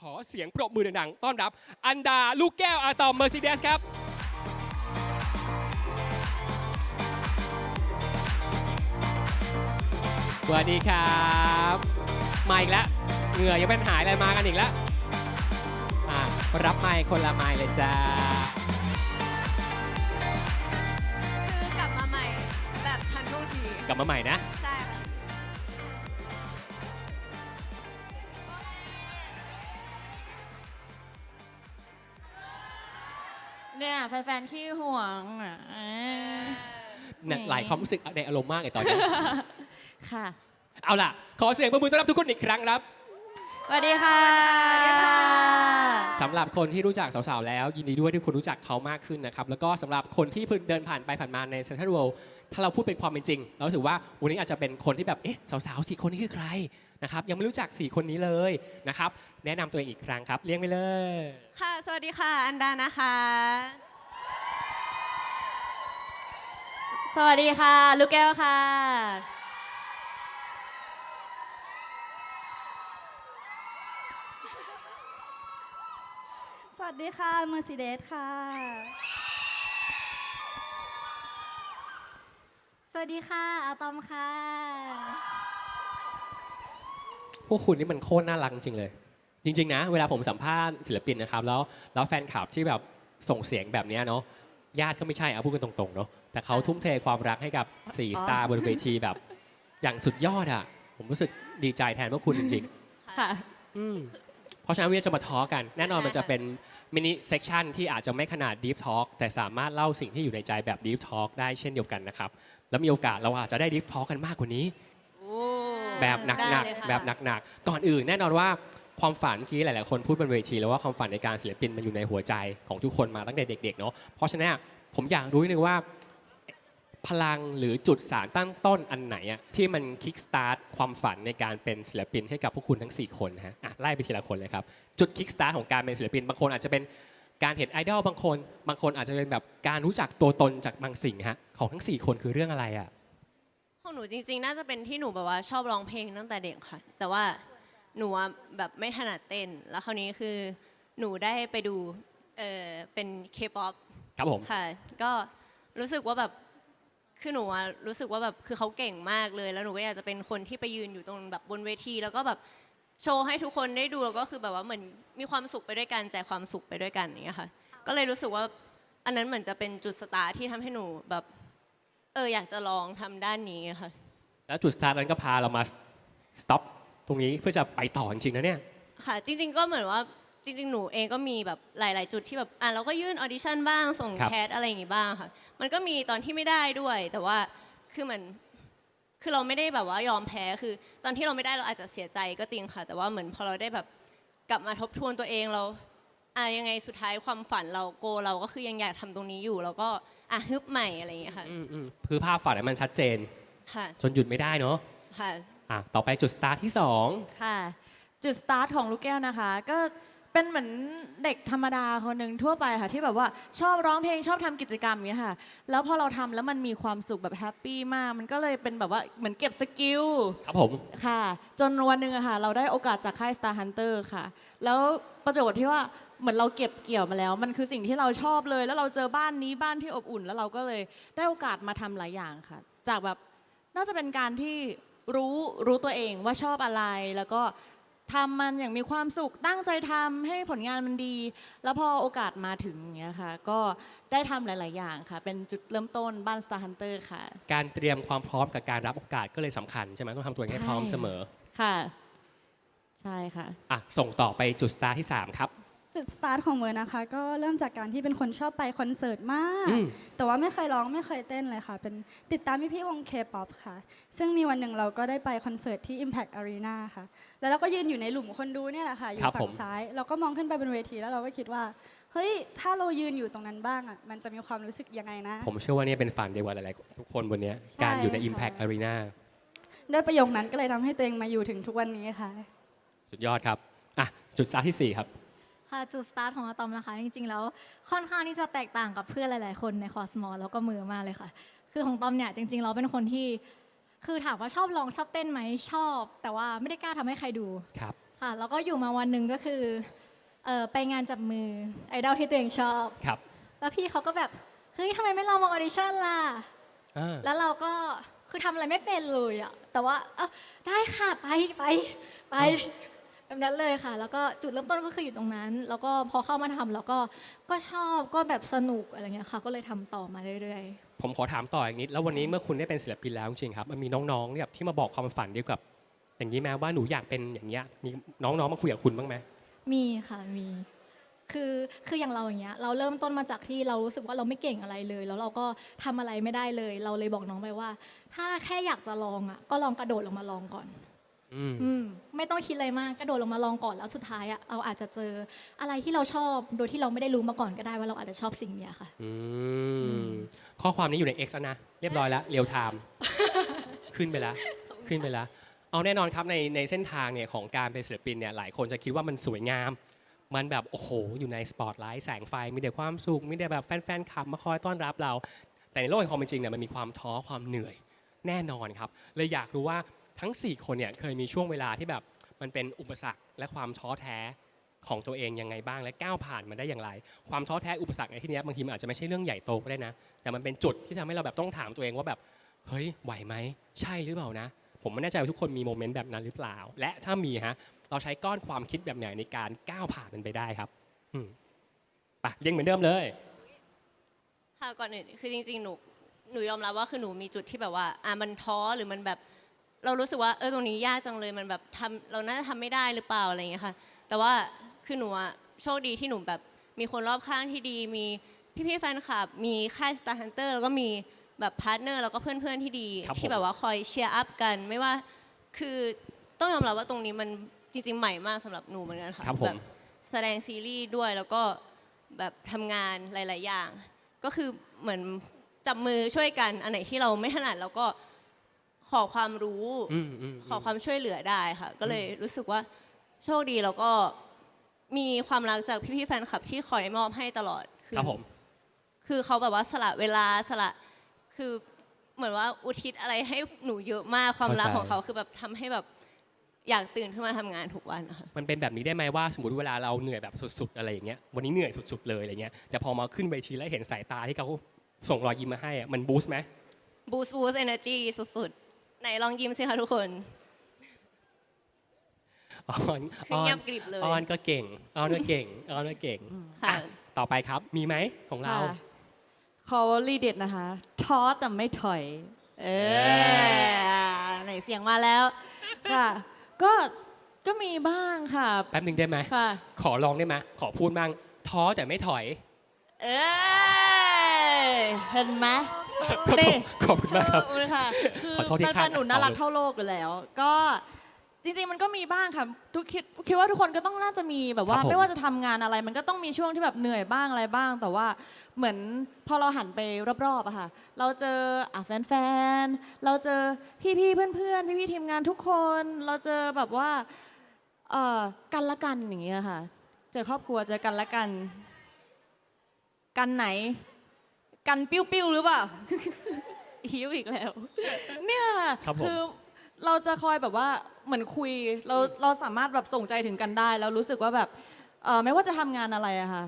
ขอเสียงปรบมือดังๆ ต้อนรับ อันดาลูกแก้วอาตอมเมอร์ซิเดสครับ สวัสดีครับ มาอีกแล้ว เหงื่อยังเป็นหายอะไรมากันอีกแล้วอะรับไมค์คนละไมค์เลยจ้า คือกลับมาใหม่แบบทันท่วงที กลับมาใหม่นะ เนี่ยแฟนๆขี้ห่วงอะเอ้ยเนี่ยแหมหลายความรู้สึกในอารมณ์มากเลยตอนนี้ ค่ะเอาล่ะ ขอเสียงปรบมือต้อนรับทุกคนอีกครั้งครับ สวัสดีค่ะ สวัสดีค่ะ สำหรับคนที่รู้จักสาวๆแล้ว ยินดีด้วยที่คุณรู้จักเขามากขึ้นนะครับแล้วก็สำหรับคนที่เพิ่งเดินผ่านไปผ่านมาในเซ็นทรัลเวิลด์ถ้าเราพูดเป็นความเป็นจริง เรารู้สึกว่าวันนี้อาจจะเป็นคนที่แบบเอ๊ะสาวๆสี่คนนี้คือใครนะครับยังไม่รู้จักสี่คนนี้เลยนะครับแนะนำตัวเองอีกครั้งครับเรียงไปเลย ค่ะ สวัสดีค่ะ อันดานะคะ สวัสดีค่ะ ลูกแก้วค่ะ ส วัสดีค่ะเมอร์ซิเดสค่ะ สวัสดีค่ะอาตอมค่ะ พวกคุณนี่มันโคตรน่ารักจริงๆเลย จริง ๆ นะ เวลาผมสัมภาษณ์ศิลปินนะครับ แล้วแล้วแฟนคลับที่แบบส่งเสียงแบบเนี้ยเนาะญาติก็ไม่ใช่เอาพูดกันตรงๆเนาะแต่เขาทุ่มเทความรักให้กับ4อ๋อสตาร์บนเวทีแบบ อย่างสุดยอดอะผมรู้สึกดีใจแทนพวกคุณจริง ค่ะ ๆ อืมเพ ราะฉะนั้นวันนี้จะมาทอกัน แน่นอนได้มันจะค่ะเป็นมินิเซ c ชันที่อาจจะไม่ขนาด Deep Talk แต่สามารถเล่าสิ่งที่อยู่ในใจแบบ Deep Talk ได้เช่นเดียวกันนะครับ แล้วมีโอกาสเราอาจจะได้ Deep Talk กันมากกว่านี้โอ้แบบหได้นักเลยค่ะๆแบบหนักๆก่อนอื่นแน่นอนว่าความฝันเมื่อกี้หลาย ๆ คนพูดบนเวทีแล้วว่าความฝันในการศิลปินมันอยู่ในหัวใจของทุกคนมาตั้งแต่เด็ก ๆ เนาะเพราะฉะนั้นอะผมอยากรู้นิดนึงว่า พลังหรือจุดสารตั้งต้นอันไหนอะที่มันคิกสตาร์ทความฝันในการเป็นศิลปินให้กับพวกคุณทั้ง 4 คนนะฮะอะไล่ไปทีละคนเลยครับ จุดคิกสตาร์ทของการเป็นศิลปิน บางคนอาจจะเป็นการเห็นไอดอลบางคน บางคนอาจจะเป็นแบบการรู้จักตัวตนจากบางสิ่งฮะของทั้ง 4 คนคือเรื่องอะไรอะของหนูจริงๆ น่าจะเป็นที่หนูแบบว่าชอบร้องเพลงตั้งแต่เด็กค่ะ แต่ว่าหนูอะแบบไม่ถนัดเต้น แล้วคราวนี้คือหนูได้ไปดูเออเป็นเคป๊อปครับผม ค่ะ ก็รู้สึกว่าแบบ คือหนูอะรู้สึกว่าแบบคือเขาเก่งมากเลย แล้วหนูก็อยากจะเป็นคนที่ไปยืนอยู่ตรงแบบบนเวที แล้วก็แบบโชว์ให้ทุกคนได้ดูแล้วก็คือแบบว่าเหมือนมีความสุขไปด้วยกันแจกความสุขไปด้วยกันอย่างเงี้ยค่ะ ก็เลยรู้สึกว่าอันนั้นเหมือนจะเป็นจุดสตาร์ทที่ทำให้หนูแบบ เอออยากจะลองทำด้านนี้อะค่ะ แล้วจุดสตาร์ทนั้นก็พาเรามาสต็อปตรงนี้เพื่อจะไปต่อจริงๆนะเนี่ย ค่ะจริงๆก็เหมือนว่า จริงๆ หนูเองก็มีแบบหลาย ๆ จุดที่แบบอะเราก็ยื่นออดิชั่นบ้างส่งครับ แคสอะไรอย่างงี้บ้างค่ะ มันก็มีตอนที่ไม่ได้ด้วย แต่ว่าคือเหมือนคือเราไม่ได้แบบว่ายอมแพ้คือ ตอนที่เราไม่ได้เราอาจจะเสียใจก็จริงค่ะ แต่ว่าเหมือนพอเราได้แบบกลับมาทบทวนตัวเองเราอะยังไงสุดท้ายความฝันเราโกเราก็คือยังอยากทำตรงนี้อยู่ แล้วก็อะฮึบใหม่อะไรอย่างเงี้ยค่ะอืมอืมคือภาพฝันให้มันชัดเจน ค่ะจนหยุดไม่ได้เนาะค่ะ อะต่อไปจุดสตาร์ทที่สอง ค่ะ จุดสตาร์ทของลูกแก้วนะคะ ก็ เป็นเหมือนเด็กธรรมดาคนหนึ่งทั่วไปค่ะ ที่แบบว่าชอบร้องเพลงชอบทำกิจกรรมอย่างเงี้ยค่ะ แล้วพอเราทำแล้วมันมีความสุขแบบแฮปปี้มาก มันก็เลยเป็นแบบว่าเหมือนเก็บสกิล ครับผม ค่ะ จนวันหนึ่งอะค่ะ เราได้โอกาสจากค่าย Star Hunter ค่ะ แล้วประจวบที่ว่าเหมือนเราเก็บเกี่ยวมาแล้ว มันคือสิ่งที่เราชอบเลย แล้วเราเจอบ้านนี้บ้านที่อบอุ่น แล้วเราก็เลยได้โอกาสมาทำหลายอย่างค่ะ จากแบบน่าจะเป็นการที่รู้รู้ตัวเองว่าชอบอะไรแล้วก็ ทำมันอย่างมีความสุขตั้งใจทำให้ผลงานมันดี แล้วพอโอกาสมาถึงอย่างเงี้ยค่ะ ก็ได้ทำหลาย ๆ อย่างค่ะ เป็นจุดเริ่มต้นบ้าน Star Hunter ค่ะ การเตรียมความพร้อมกับการรับโอกาสก็เลยสำคัญใช่ไหมต้องทำตัวเองให้พร้อมใช่เสมอค่ะ ใช่ค่ะ อะส่งต่อไปจุดสตาร์ทที่สามครับ จุดสตาร์ทของเมอร์นะคะ ก็เริ่มจากการที่เป็นคนชอบไปคอนเสิร์ตมาก อืม แต่ว่าไม่เคยร้องไม่เคยเต้นเลยค่ะ เป็นติดตามพี่พี่ๆวงเคป๊อปค่ะ ซึ่งมีวันหนึ่งเราก็ได้ไปคอนเสิร์ตที่ Impact Arena ค่ะ แล้วเราก็ยืนอยู่ในหลุมคนดูเนี่ยแหละค่ะ อยู่ครับผฝั่มงซ้าย เราก็มองขึ้นไปบนเวทีแล้วเราก็คิดว่า เฮ้ย ถ้าเรายืนอยู่ตรงนั้นบ้างอะมันจะมีความรู้สึกยังไงนะ ผมเชื่อว่านี่เป็นฝันเดียวกันหลายๆทุกคนบนเนี้ยใช่การอยู่ใน ค่ะ Impact Arena ด้วยประโยคนั้นก็เลยทำให้ตัวเองมาอยู่ถึงทุกวันนี้ค่ะ สุดยอดครับอะจุดสตาร์ทที่สี่ครับ ค่ะจุดสตาร์ทของอะตอมนะคะ จริงๆ แล้วค่อนข้างที่จะแตกต่างกับเพื่อนหลาย ๆ คนในคอสมอลแล้วก็มือมากเลยค่ะ คือของตอมเนี่ยจริงๆ เราเป็นคนที่ คือถามว่าชอบร้องชอบเต้นไหมชอบ แต่ว่าไม่ได้กล้าทำให้ใครดูครับ ค่ะ แล้วก็อยู่มาวันหนึ่งก็คือเอ่อไปงานจับมือไอดอลที่ตัวเองชอบ ครับแล้วพี่เขาก็แบบเฮ้ยทำไมไม่ลองมาออดิชั่นล่ะอ่าแล้วเราก็คือทำอะไรไม่เป็นเลยอะแต่ว่าเอ้าได้ค่ะไปไปไป แบบนั้นเลยค่ะ แล้วก็จุดเริ่มต้นก็คืออยู่ตรงนั้น แล้วก็พอเข้ามาทำแล้วก็ก็ชอบก็แบบสนุกอะไรเงี้ยค่ะ ก็เลยทำต่อมาเรื่อยๆ ผมขอถามต่ออีกนิด แล้ววันนี้เมื่อคุณได้เป็นศิลปินแล้วจริงๆครับมันมีน้องๆเนี่ยที่มาบอกความฝันเดียวกับ อย่างนี้แม้ว่าหนูอยากเป็นอย่างเงี้ยมีน้องๆมาคุยกับคุณบ้างไหม มีค่ะมีคือคืออย่างเราอย่างเงี้ยเราเริ่มต้นมาจากที่เรารู้สึกว่าเราไม่เก่งอะไรเลย แล้วเราก็ทำอะไรไม่ได้เลย เราเลยบอกน้องไปว่า ถ้าแค่อยากจะลองอะก็ลองกระโดดลงมาลองก่อน อืมอืมไม่ต้องคิดอะไรมากกระโดดลงมาลองก่อนแล้วสุดท้ายอะเราอาจจะเจออะไรที่เราชอบโดยที่เราไม่ได้รู้มาก่อนก็ได้ว่าเราอาจจะชอบสิ่งเนี้ยค่ะ อืมข้อความนี้อยู่ใน X แล้วนะ เรียบร้อยแล้วเรียวไทม์ ขึ้นไปแล้ว ขึ้นไปแล้ว เอาแน่นอนครับในในเส้นทางเนี่ยของการเป็นศิลปินเนี่ยหลายคนจะคิดว่ามันสวยงาม มันแบบโอ้โห อยู่ในสปอตไลท์แสงไฟ มีแต่ความสุข มีแต่แบบแฟนๆขับมาคอยต้อนรับเรา แต่ในโลกแห่งความเป็นจริงเนี่ยมันมีความท้อความเหนื่อยแน่นอนครับเลยอยากรู้ว่า ทั้ง 4 คนเนี่ยเคยมีช่วงเวลาที่แบบมันเป็นอุปสรรคและความท้อแท้ของตัวเองยังไงบ้างและก้าวผ่านมันได้อย่างไร ความท้อแท้อุปสรรคในที่นี้บางทีมันอาจจะไม่ใช่เรื่องใหญ่โตก็ได้นะ แต่มันเป็นจุดที่ทำให้เราแบบต้องถามตัวเองว่าแบบเฮ้ยไหวไหมใช่หรือเปล่านะ ผมไม่แน่ใจว่าทุกคนมีโมเมนต์แบบนั้นหรือเปล่า และถ้ามีฮะเราใช้ก้อนความคิดแบบไหนในการก้าวผ่านมันไปได้ครับอืมไปเรียงเหมือนเดิมเลยค่ะก่อนอื่นคือจริงๆหนูหนูยอมรับว่าคือหนูมีจุดที่แบบว่าอะมันท้อหรือมันแบบ เรารู้สึกว่าเออตรงนี้ยากจังเลยมันแบบทำเราน่าจะทำไม่ได้หรือเปล่าอะไรอย่างเงี้ยค่ะ แต่ว่าคือหนูอะโชคดีที่หนูแบบมีคนรอบข้างที่ดี มีพี่ๆแฟนคลับ มีค่าย Star Hunter แล้วก็มีแบบพาร์ทเนอร์แล้วก็เพื่อนๆที่ดี ครับผมที่แบบว่าคอยเชียร์อัพกัน ไม่ว่าคือต้องยอมรับว่าตรงนี้มันจริง ๆ ใหม่มากสำหรับหนูเหมือนกันค่ะครับผมแบบแสดงซีรีส์ด้วยแล้วก็แบบทำงานหลาย ๆ อย่าง ก็คือเหมือนจับมือช่วยกันอันไหนที่เราไม่ถนัดเราก็ ขอความรู้อืมอืมขอความช่วยเหลือได้ค่ะ ก็เลยรู้สึกว่าโชคดีแล้วก็มีความรักจากพี่ๆแฟนคลับที่คอยมอบให้ตลอดคืครับผม คือเขาแบบว่าสละเวลาสละคือเหมือนว่าอุทิศอะไรให้หนูเยอะมากความรักของเขาคือแบบทำให้แบบอยากตื่นขึ้นมาทำงานทุกวันนะคะมันเป็นแบบนี้ได้ไหมว่าสมมติเวลาเราเหนื่อยแบบสุดๆอะไรอย่างเงี้ยวันนี้เหนื่อยสุดๆเลยอะไรเงี้ยแต่พอมาขึ้นเวทีแล้วเห็นสายตาที่เขาส่งรอยยิ้มมาให้อะมันบูสต์ไหมบูสต์บูสต์เอเนอร์จีสุดๆ ไหนลองยิ้มสิคะทุกคน ออนคือเงียบกริบเลย ออนก็เก่งออนก็เก่งออนก็เก่งค่ะ ต่อไปครับมีไหมของเรา ค่ะขอวลีเด็ดนะคะท้อแต่ไม่ถอย เออไหนเสียงมาแล้ว ค่ะ ก็ก็มีบ้างค่ะ แป๊บหนึ่งได้ไหมค่ะ ขอลองได้ไหมขอพูดบ้างท้อแต่ไม่ถอย เอ้ยเห็นไหมขอบ นี่ ขอบคุณมากครับขอบคุณค่ะคือขอโทษที่แฟคาดนๆหนูน่ารักเอาเลยเท่าโลกอยู่แล้ว ก็จริงๆมันก็มีบ้างค่ะทุกคิดคิดว่าทุกคนก็ต้องน่าจะมีแบบว่า ครับผม ไม่ว่าจะทำงานอะไร มันก็ต้องมีช่วงที่แบบเหนื่อยบ้างอะไรบ้าง แต่ว่าเหมือนพอเราหันไปรอบๆอะค่ะ เราเจออะแฟนๆเราเจอพี่ๆเพื่อนๆพี่ๆทีมงานทุกคน เราเจอแบบว่าเอ่อกันละกันอย่างเงี้ยค่ะ เจอครอบครัวเจอกันละกัน กันไหน กันปิ้วๆหรือเปล่าหิวอีกแล้ว เนี่ยครับผมอเราจะคอยแบบว่าเหมือนคุยเราเราสามารถแบบส่งใจถึงกันได้ แล้วรู้สึกว่าแบบเอ่อไม่ว่าจะทำงานอะไรอะค่ะ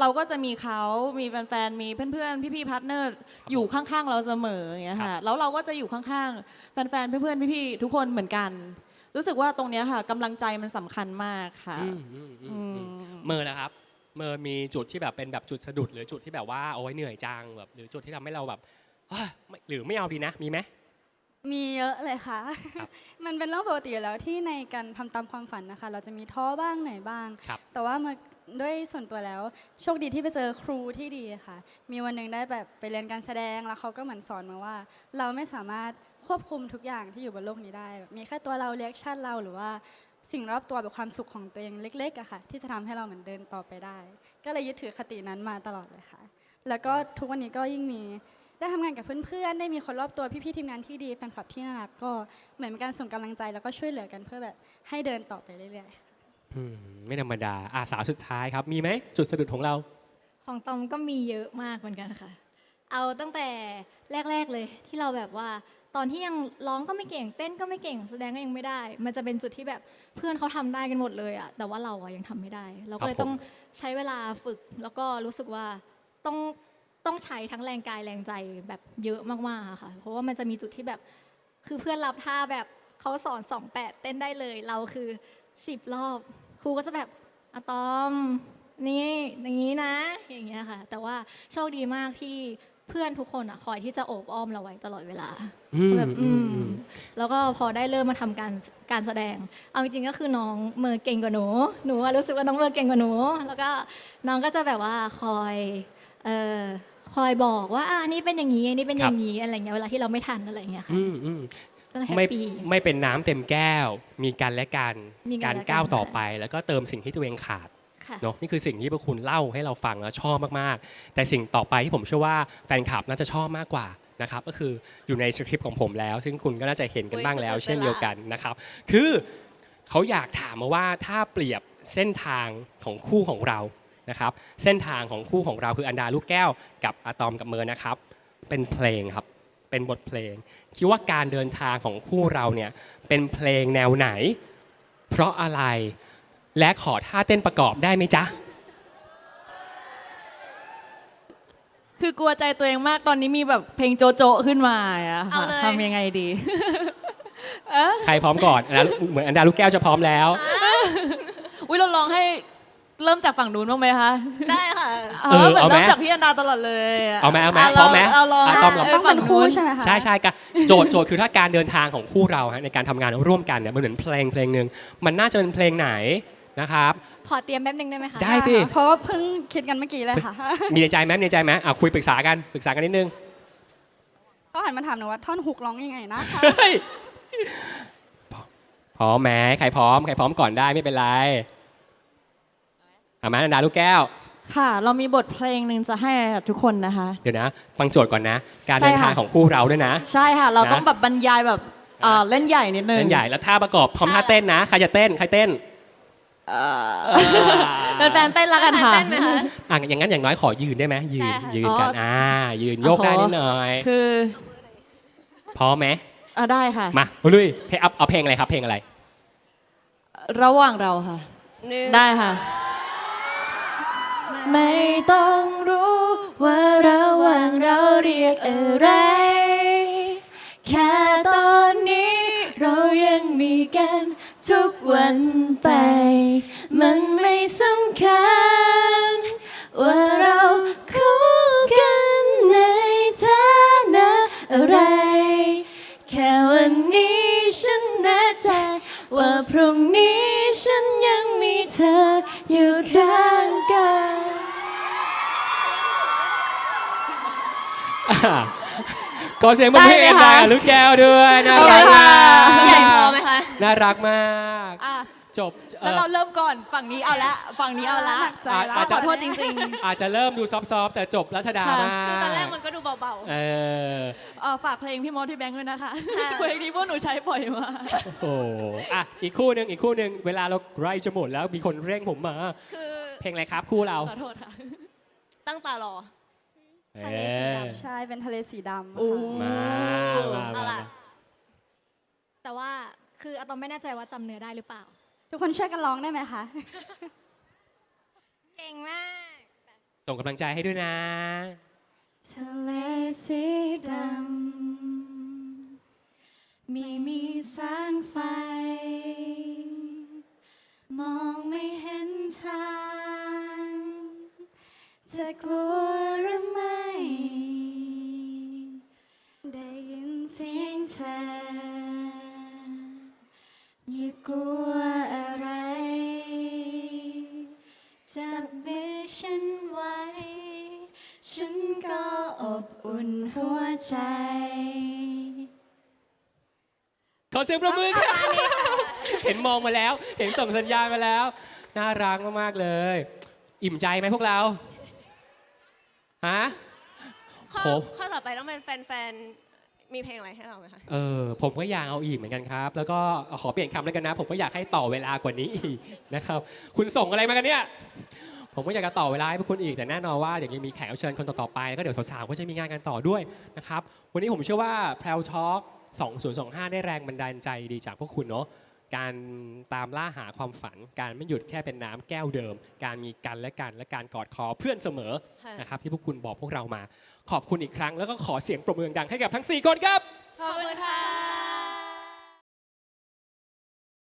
เราก็จะมีเขามีแฟนๆมีเพื่อนๆพี่ๆพาร์ทเนอร์อยู่ข้างๆเราเสมออย่างเงี้ยค่ะแล้วเราก็จะอยู่ข้างๆแฟนๆเพื่อนๆพี่ๆทุกคนเหมือนกัน รู้สึกว่าตรงเนี้ยค่ะกำลังใจมันสำคัญมากค่ะอืมอืมอืมอือืมมเมอร์นะครับ เมอร์มีจุดที่แบบเป็นแบบจุดสะดุด หรือจุดที่แบบว่าโอ้ยเหนื่อยจังแบบหรือจุดที่ทำให้เราแบบเฮ้ยไม่หรือไม่เอาดีนะมีไหม มีเยอะเลยค่ะ ครับมันเป็นเรื่องปกติอยู่แล้วที่ในการทำตามความฝันนะคะ เราจะมีท้อบ้างเหนื่อยบ้าง ครับ แต่ว่ามาด้วยส่วนตัวแล้ว โชคดีที่ไปเจอครูที่ดีค่ะ มีวันหนึ่งได้แบบไปเรียนการแสดงแล้วเขาก็เหมือนสอนมาว่า เราไม่สามารถควบคุมทุกอย่างที่อยู่บนโลกนี้ได้แบบมีแค่ตัวเราเรียกชั่นเราหรือว่า สิ่งรอบตัวแบบความสุขของตัวเองเล็กๆอะค่ะ ที่จะทำให้เราเหมือนเดินต่อไปได้ ก็เลยยึดถือคตินั้นมาตลอดเลยค่ะ แล้วก็ทุกวันนี้ก็ยิ่งมีได้ทำงานกับเพื่อนๆ ได้มีคนรอบตัวพี่ๆทีมงานที่ดีแฟนคลับที่น่ารักก็เหมือนเป็นการส่งกำลังใจแล้วก็ช่วยเหลือกันเพื่อแบบให้เดินต่อไปเรื่อยๆอืมไม่ธรรมดาอาสาวสุดท้ายครับ มีไหมจุดสะดุดของเรา ของตอมก็มีเยอะมากเหมือนกันค่ะ เอาตั้งแต่แรก ๆเลยที่เราแบบว่า ตอนที่ยังร้องก็ไม่เก่ง เต้นก็ไม่เก่ง แสดงก็ยังไม่ได้ มันจะเป็นจุดที่แบบเพื่อนเขาทำได้กันหมดเลยอะแต่ว่าเราอะยังทำไม่ได้ เราก็เลยครับผมต้องใช้เวลาฝึก แล้วก็รู้สึกว่าต้องต้องใช้ทั้งแรงกายแรงใจแบบเยอะมากๆอะค่ะ เพราะว่ามันจะมีจุดที่แบบคือเพื่อนรับท่าแบบเขาสอนสองแปดเต้นได้เลย เราคือสิบรอบ ครูก็จะแบบอะตอมนี่อย่างนี้นะ อย่างเงี้ยค่ะ แต่ว่าโชคดีมากที่ เพื่อนทุกคนอะคอยที่จะโอบอ้อมเราไว้ตลอดเวลาอืมแบบอือืมมอืมแล้วก็พอได้เริ่มมาทำการการแสดง เอาจริงๆก็คือน้องเมอร์เก่งกว่าหนู หนูอะรู้สึกว่าน้องเมอร์เก่งกว่าหนู แล้วก็น้องก็จะแบบว่าคอยเอ่อคอยบอกว่าอ่านี่เป็นอย่างนี้อันนี้เป็นอย่างนี้อะไรเงี้ยเวลาที่เราไม่ทันอะไรเงี้ยค่ะอืมอืมก็เลยแฮปไม่ปี้ไม่เป็นน้ำเต็มแก้ว มีกันและกันมีกันการและกันก้าวต่อค่ะไป แล้วก็เติมสิ่งที่ตัวเองขาดค่ะ เนาะนี่คือสิ่งที่พระคุณเล่าให้เราฟังแล้วชอบมากๆ แต่สิ่งต่อไปที่ผมเชื่อว่าแฟนคลับน่าจะชอบมากกว่านะครับก็คืออยู่ในสคริปต์ของผมแล้ว ซึ่งคุณก็น่าจะเห็นกันบ้างแล้ว เช่นเดียวกันนะครับคือเขาอยากถามมาว่าถ้าเปรียบเส้นทางของคู่ของเรานะครับเส้นทางของคู่ของเราคืออันดาลูกแก้วกับอะตอมกับเมอร์นะครับ เป็นเพลงครับเป็นบทเพลง คิดว่าการเดินทางของคู่เราเนี่ยเป็นเพลงแนวไหน เพราะอะไร และขอท่าเต้นประกอบได้ไหมจ๊ะ คือกลัวใจตัวเองมากตอนนี้มีแบบเพลงโจโจขึ้นมาอะเอาค่ะเลย ทำยังไงดีใครพร้อมก่อนอันดาเหมือนอันดาลูกแก้วจะพร้อมแล้ว อุ้ยเราลองให้เริ่มจากฝั่งนู้นบ้างไหมคะได้ค่ะ เอเอออเหมือนเอาไหม เริ่มจากพี่อันดาตลอดเลยะเอาไหมเอาไหมะพร้อมไหมเอาลองอะต้อมเหรอต้องเป็นคู่ใช่ไหมคะใช่ใช่กันโจทย์โจทย์คือถ้าการเดินทางของคู่เราฮะในการทำงานร่วมกันเนี่ยมันเหมือนเพลงเพลงหนึ่งมันน่าจะเป็นเพลงไหน นะครับ ขอเตรียมแป๊บนึงได้ไหมคะได้สิ เพราะว่าเพิ่งคิดกันเมื่อกี้เลยค่ะมีในใจไหมมีในใจไหมอะคุยปรึกษากันปรึกษากันนิดนึงเขาหันมาถามหนูว่าท่อนฮุกร้องยังไงนะคะเฮ้ยพร้อมไหมใครพร้อมใครพร้อมก่อนได้ไม่เป็นไรเอามาอันดาลูกแก้ว ค่ะ เรามีบทเพลงหนึ่งจะให้กับทุกคนนะคะ เดี๋ยวนะ ฟังโจทย์ก่อนนะ การใช่เดินทางค่ะของคู่เราด้วยนะ ใช่ค่ะ เรานะต้องแบบบรรยายแบบเอ่อเล่นใหญ่นิดนึง เล่นใหญ่แล้วท่าประกอบพร้อมท่าเต้นนะ ใครจะเต้น ใครเต้น เอ่อเป็นแฟนเต้นละกันค่ะ เต้นไหมคะ อะอย่างนั้นอย่างน้อยขอยืนได้ไหมยืนได้ค่ะ ยืนกันอ๋ออ่ อ่า ยืนโยกได้นิดหน่อยคือพร้อมไหมอะได้ค่ะ มาลุยเพลงเอาเอาเพลงอะไรครับเพลงอะไร ระหว่างเราค่ะ หนึ่งได้ค่ะ ไม่ต้องรู้ว่าระหว่างเราเรียกอะไร แค่ตอนนี้เรายังมีกัน ทุกวันไป มันไม่สำคัญ ว่าเราคู่กันในฐานะอะไร แค่วันนี้ฉันแน่ใจ ว่าพรุ่งนี้ฉันยังมีเธออยู่ข้างกายอะขอเสียงปรบมือให้ได้เอ็นไหมดาคะลูกแก้วด้วยน่าเอารักเลยมาค่ะใน่ารักมาก อะจบเอ่แล้วอเราเริ่มก่อนฝั่งนี้เอาละฝั่งนี้เอาละหนักใจแล้วอาจขจะอโทษจริงอาจจะเริ่มดูซอฟต์ๆแต่จบรัชดาค่ะ มากคือตอนแรกมันก็ดูเบา เออๆเอ่อฝากเพลงพี่มดที่แบงค์ด้วยนะคะค่ะ เพลงนี้พวกหนูใช้บ่อยมาก โอ้โหอะอีกคู่หนึ่งอีกคู่หนึ่งเวลาเราใกล้จะหมดแล้วมีคนเร่งผมมา ๆ คือเพลงอะไรครับคู่เราขอโทษค่ะ ตั้งตารอ เอทะเลสีดำอใช่ เป็นทะเลสีดำโอ้ค่ะมามาเอามาล่ะ แต่ว่า คืออะตอมไม่แน่ใจว่าจำเนื้อได้หรือเปล่า ทุกคนช่วยกันร้องได้ไหมคะ เก่งมาก ส่งกำลังใจให้ด้วยนะ ทะเลสีดำไม่มีแสงไฟ มองไม่เห็นทาง จะกลัว จะกลัวอะไร จับมือฉันไว้ ฉันก็อบอุ่นหัวใจ ขอเสียงประมือค่ะ เห็นมองมาแล้ว เห็นส่งสัญญาณมาแล้ว น่ารักมาก ๆ เลย อิ่มใจไหมพวกเรา ฮะ ข้อผมข้อต่อไปต้องเป็นแฟนๆ มีเพลงอะไรให้เราไหมคะ เออผมก็อยากเอาอีกเหมือนกันครับ แล้วก็ขอเปลี่ยนคำแล้วกันนะ ผมก็อยากให้ต่อเวลากว่านี้อีกนะครับ คุณส่งอะไรมากันเนี่ย ผมก็อยากจะต่อเวลาให้พวกคุณอีกแต่แน่นอนว่าเดี๋ยวยังมีแขกรับเชิญคนต่อๆไปแล้วก็เดี๋ยวสาวๆก็จะมีงานกันต่อด้วยนะครับ วันนี้ผมเชื่อว่าแพรวทอล์ก2025 ได้แรงบันดาลใจดีจากพวกคุณเนาะ การตามล่าหาความฝัน การไม่หยุดแค่เป็นน้ำแก้วเดิม การมีกันและกันและการกอดคอเพื่อนเสมอค่ะนะครับที่พวกคุณบอกพวกเรามา ขอบคุณอีกครั้ง แล้วก็ขอเสียงปรบมือดังๆให้กับทั้ง 4 คนครับ ขอบคุณค่ะ